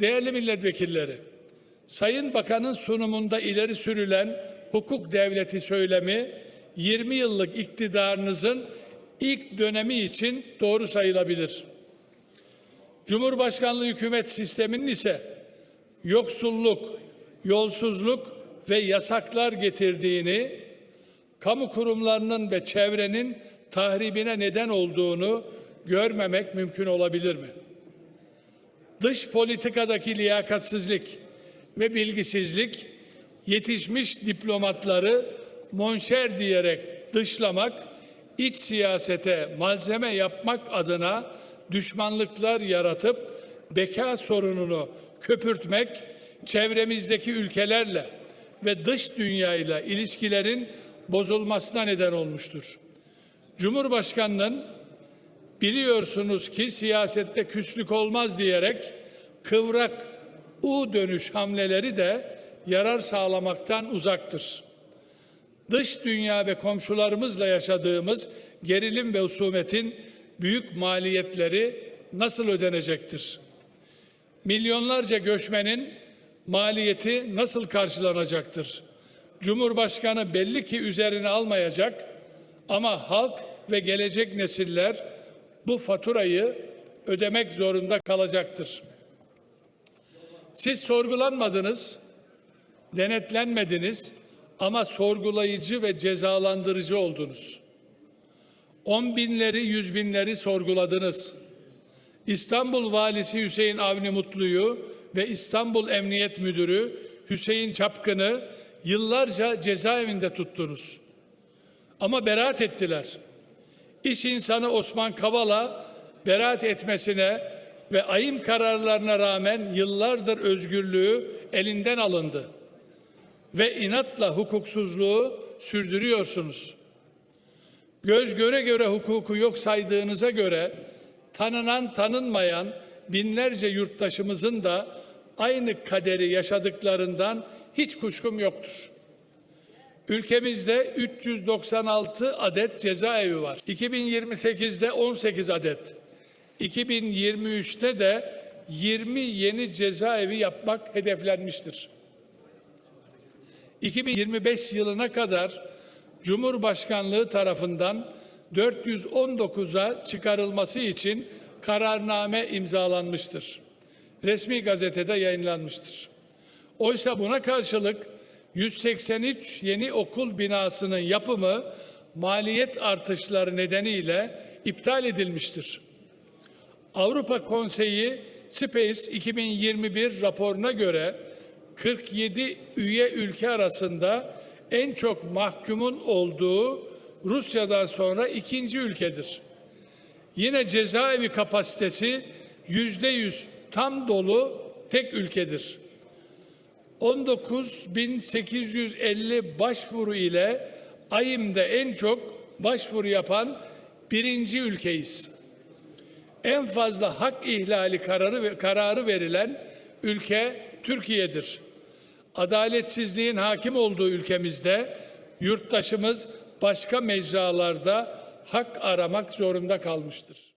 Değerli milletvekilleri, Sayın Bakan'ın sunumunda ileri sürülen hukuk devleti söylemi 20 yıllık iktidarınızın ilk dönemi için doğru sayılabilir. Cumhurbaşkanlığı hükümet sisteminin ise yoksulluk, yolsuzluk ve yasaklar getirdiğini, kamu kurumlarının ve çevrenin tahribine neden olduğunu görmemek mümkün olabilir mi? Dış politikadaki liyakatsizlik ve bilgisizlik yetişmiş diplomatları monşer diyerek dışlamak, iç siyasete malzeme yapmak adına düşmanlıklar yaratıp beka sorununu köpürtmek, çevremizdeki ülkelerle ve dış dünyayla ilişkilerin bozulmasına neden olmuştur. Cumhurbaşkanının biliyorsunuz ki siyasette küslük olmaz diyerek kıvrak U dönüş hamleleri de yarar sağlamaktan uzaktır. Dış dünya ve komşularımızla yaşadığımız gerilim ve husumetin büyük maliyetleri nasıl ödenecektir? Milyonlarca göçmenin maliyeti nasıl karşılanacaktır? Cumhurbaşkanı belli ki üzerine almayacak ama halk ve gelecek nesiller bu faturayı ödemek zorunda kalacaktır. Siz sorgulanmadınız, denetlenmediniz ama sorgulayıcı ve cezalandırıcı oldunuz. On binleri, yüz binleri sorguladınız. İstanbul Valisi Hüseyin Avni Mutlu'yu ve İstanbul Emniyet Müdürü Hüseyin Çapkın'ı yıllarca cezaevinde tuttunuz. Ama beraat ettiler. İş insanı Osman Kavala beraat etmesine ve ayım kararlarına rağmen yıllardır özgürlüğü elinden alındı. Ve inatla hukuksuzluğu sürdürüyorsunuz. Göz göre göre hukuku yok saydığınıza göre tanınan tanınmayan binlerce yurttaşımızın da aynı kaderi yaşadıklarından hiç kuşkum yoktur. Ülkemizde 396 adet cezaevi var. 2028'de 18 adet. 2023'te de 20 yeni cezaevi yapmak hedeflenmiştir. 2025 yılına kadar Cumhurbaşkanlığı tarafından 419'a çıkarılması için kararname imzalanmıştır. Resmi gazetede yayınlanmıştır. Oysa buna karşılık 183 yeni okul binasının yapımı maliyet artışları nedeniyle iptal edilmiştir. Avrupa Konseyi Space 2021 raporuna göre 47 üye ülke arasında en çok mahkumun olduğu Rusya'dan sonra ikinci ülkedir. Yine cezaevi kapasitesi yüzde yüz tam dolu tek ülkedir. 19.850 başvuru ile AYİM'de en çok başvuru yapan birinci ülkeyiz. En fazla hak ihlali kararı kararı verilen ülke Türkiye'dir. Adaletsizliğin hakim olduğu ülkemizde yurttaşımız başka mecralarda hak aramak zorunda kalmıştır.